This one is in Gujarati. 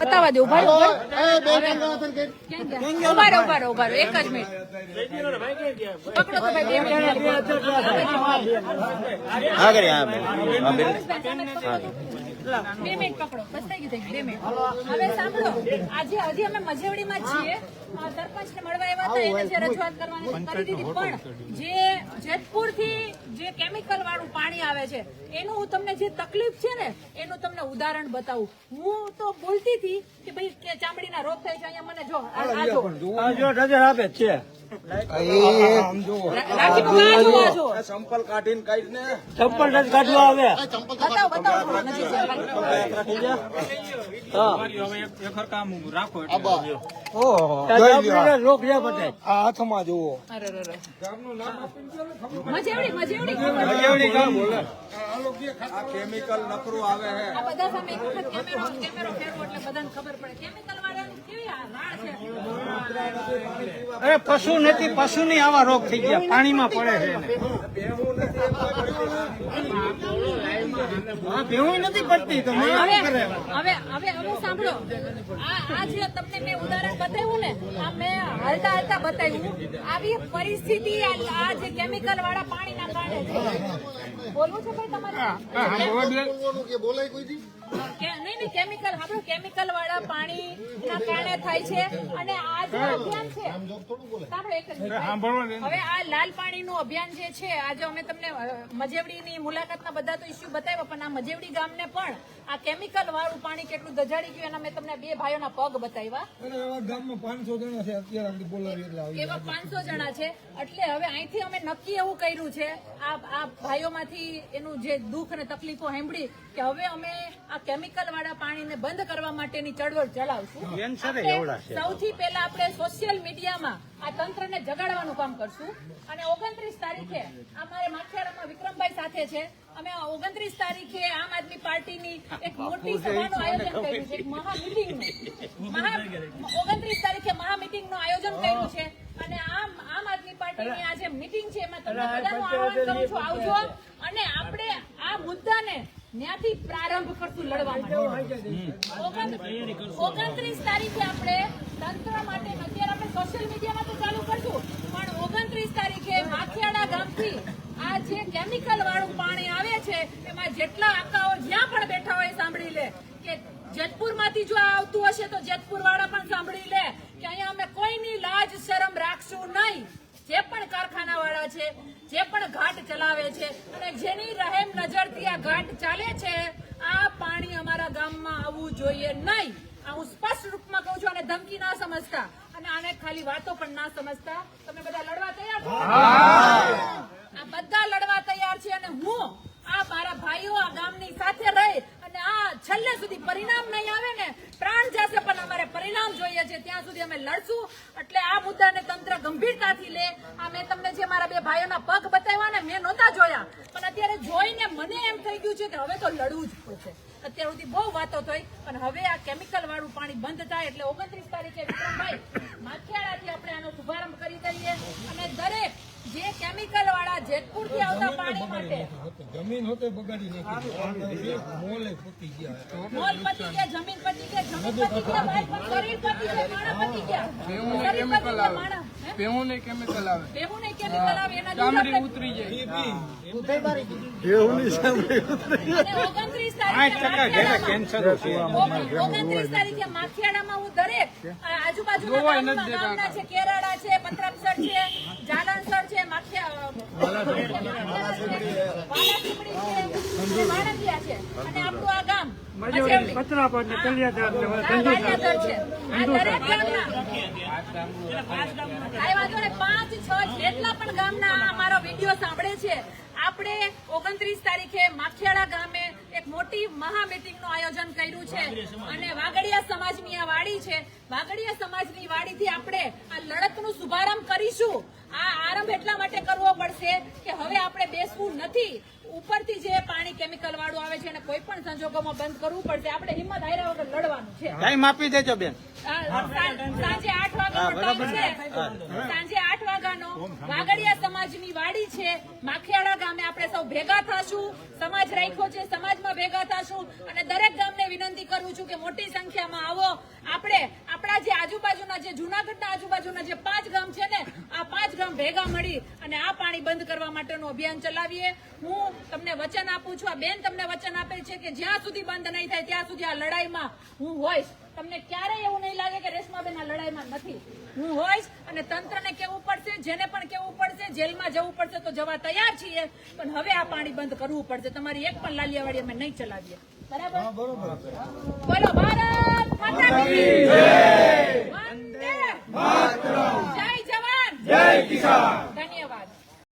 બતાવવા દે ઊભા ઊભા? ઊભા ઊભા ઊભા એક જ મિનિટ. પકડો તો ભાઈ બે મિનિટ. બે મિનિટ પકડો. બસ થઈ ગયું બે મિનિટ. હવે સાંભળો આજે હજી અમે મજેવડીમાં છીએ. આ સરપંચને મળવા આવ્યા હતા એને જે રજૂઆત કરવાની કરી દીધી પણ જે જેતપુરથી જે કેમિકલ વાળું પાણી આવે છે એનું હું તમને જે તકલીફ છે ને એનું તમને ઉદાહરણ બતાવું. હું તો બોલતી હતી કે ભાઈ કે ચામડીના રોગ થાય છે અહીંયા મને જો આ- આ જો. જો નજર આપે છે. ચંપલ કાઢીને કાઢીને ચંપલ નથી કાઢવા હાથમાં જુઓ કેમિકલ નકરું આવે છે વાળાની કેવી આ રાડ છે અરે પશુ નથી પશુ ની આવા રોગ થઈ ગયા. પાણીમાં પડે છે ભેવું નથી પડતી તો હવે હવે હવે હવે સાંભળો. આ આ જે તમને મેં ઉદાહરણ બતાવ્યું ને આ મેં હલતા હલતા બતાવ્યું. આવી પરિસ્થિતિ આ આ જે કેમિકલ વાળા પાણીના કારણે બોલવું છે ભાઈ તમારે? બોલાય કોઈ નહીં કેમિકલ આપણું કેમિકલ વાળા પાણી ના કારણે થાય છે. અને આ જે અભિયાન છે સાંભળો એક જ હવે આ લાલ પાણીનું અભિયાન જે છે આજે અમે તમને અ, મજેવડીની મુલાકાતના બધા તો ઇસ્યુ બતાવ્યા પણ આ મજેવડી ગામને પણ આ કેમિકલ વાળું પાણી કેટલું દજાડી ગયું એના મેં તમને બે ભાઈઓના પગ બતાવ્યા. એવા ગામમાં પાંચસો જણા છે અત્યારે બોલાવી એટલે એવા પાંચસો જણા છે એટલે હવે અહીંથી અમે નક્કી એવું કર્યું છે આ આ ભાઈઓમાંથી એનું જે દુઃખ અને તકલીફો સાંભળી કે હવે અમે આ કેમિકલ વાળા પાણીને બંધ કરવા માટેની ચળવળ ચલાવશું. સૌથી પહેલા આપણે સોશિયલ મીડિયામાં આ તંત્રને જગાડવાનું કામ કરશું. અને ઓગણત્રીસ તારીખે અમારે માખિયારામાં વિક્રમભાઈ સાથે છે. અમે ઓગણત્રીસ તારીખે આમ આદમી પાર્ટીની એક મોટી સભાનું આયોજન કર્યું છે. એક મહા મિટિંગનું ઓગણત્રીસ તારીખે મહા મિટિંગનું આયોજન કર્યું છે. અને આમ આમ આદમી પાર્ટીની આ જે મિટિંગ છે એમાં તમને બધાનું આહવાન કરું છું. આવજો અને આપણે આ મુદ્દાને ત્યાંથી લડવા ઓગણત્રીસ તારીખે આપણે તંત્ર માટે અત્યારે આપણે સોશિયલ મીડિયામાં તો ચાલુ કરશું પણ ઓગણત્રીસ તારીખે માખિયાળા ગામથી આ જે કેમિકલ વાળું પાણી આવે છે એમાં જેટલા આકાઓ જ્યાં પણ બેઠા હોય સાંભળી લે. કે જેતપુરમાંથી જો આવતું હશે તો જેતપુર વાળા પણ સાંભળી લે કે અહીંયા અમે કોઈની લાજ શરમ રાખશું નહીં. જે પણ કારખાના વાળા છે જે પણ ઘાટ ચલાવે છે અને જેની રહેમ નજરથી આ ઘાટ ચાલે છે અમારા ગામમાં આવવું જોઈએ નહીં. આ હું સ્પષ્ટ રૂપમાં કહું છું અને ધમકી ના સમજતા. અને આને ખાલી વાતો પણ ના સમજતા. તમે બધા લડવા તૈયાર છો? આ બધા લડવા તૈયાર છે અને હું આ મારા ભાઈઓ આ ગામની સાથે રહી અને આ છેલ્લે સુધી પરિણામ નહીં આવે ને પ્રાણ જશે પણ અમારે પરિણામ જોઈએ છે. ત્યાં સુધી અમે લડશું. એટલે આ મુદ્દાને તંત્ર ગંભીરતાથી લે. આ મેં તમને જે મારા બે ભાઈઓના પગ બતાવ્યા ને મેં નહોતા જોયા. અત્યારે જોઈને મને એમ થઈ ગયું છે કે હવે તો લડવું જ પડશે. અત્યાર સુધી બહુ વાતો થઈ, પણ હવે આ કેમિકલ વાળું પાણી બંધ થાય એટલે ઓગણત્રીસ તારીખે વિક્રમભાઈ માખિયાળાથી આપણે આનો શુભારંભ કરી દઈએ અને દરેક જે કેમિકલ વાળા જેતપુરથી આવતા પાણી માટે જમીન હોતે બગાડી નાખી મોલે પતી ગયા. મોલ પતી ગયા જમીન પતી ગયા જમીન પતી ગયા ભાઈ પણ શરીર પતી ગયા માણસ પતી ગયા. શરીર પતી ગયા માણસ હે? કેમિકલ આવે. ભેગું કેમિકલ આવે એના આપણે- ઉતરી જાય. અને ઓગણત્રીસ પાંચ ટકા ઘેરે તારીખે કેન્સરો છે. ઓગણત્રીસ તારીખે માખિયાળામાં હું દરેક આજુબાજુના ગામના છે કેરાળા છે પત્રમસર છે જાલણસર નહીં. પાંચ છ જેટલા પણ ગામના આ મારો વીડિયો સાંભળે છે આપણે ઓગણત્રીસ તારીખે માખિયાળા ગામે એક મોટી મહા મીટિંગનું આયોજન કર્યું છે અને વાગડિયા સમાજની આ વાડી છે વાગડિયા સમાજની વાડીથી આપણે આ લડતનું શુભારંભ કરીશું નથી ઉપરથી જે પાણી કેમિકલ વાળું આવે છે એને કોઈ પણ સંજોગોમાં બંધ કરવું પડશે. આપણે હિંમત હાર્યા વગર લડવાનું છે. ટાઈમ આપી દેજો બેન. સાંજે આઠ વાગ્યાનો સાંજે આઠ વાગ્યાનો વાગડિયા સમાજની વાડી છે. માખિયાળા ગામે આપણે સૌ ભેગા થશું. સમાજ રાખ્યો છે. સમાજમાં ભેગા થશું. અને દરેક ગામને વિનંતી કરું છું કે મોટી સંખ્યામાં આવો. આપણે આપણા જે આજુબાજુના જે જુનાગઢના આજુબાજુના જે પાંચ ગામ છે ને આ પાંચ કરવા માટેનું અભિયાન ચલાવીએ. હું તમને વચન આપું છું આ બેન તમને વચન આપે છે કે જ્યાં સુધી બંધ નહીં થાય ત્યાં સુધી આ લડાઈમાં હું હોઈશ. તમને ક્યારેય એવું નહીં લાગે કે રેશમાબેન આ લડાઈમાં નથી. હું હોઈશ અને તંત્રને કેવું પડશે જેને પણ કેવું પડશે જેલમાં જવું પડશે તો જવા તૈયાર છીએ પણ હવે આ પાણી બંધ કરવું પડશે. તમારી એક પણ લાલિયાવાડી અમે નહીં ચલાવીએ. બરાબર? બોલો ભારત માતા જય વંદે જય જવાન જય કિસાન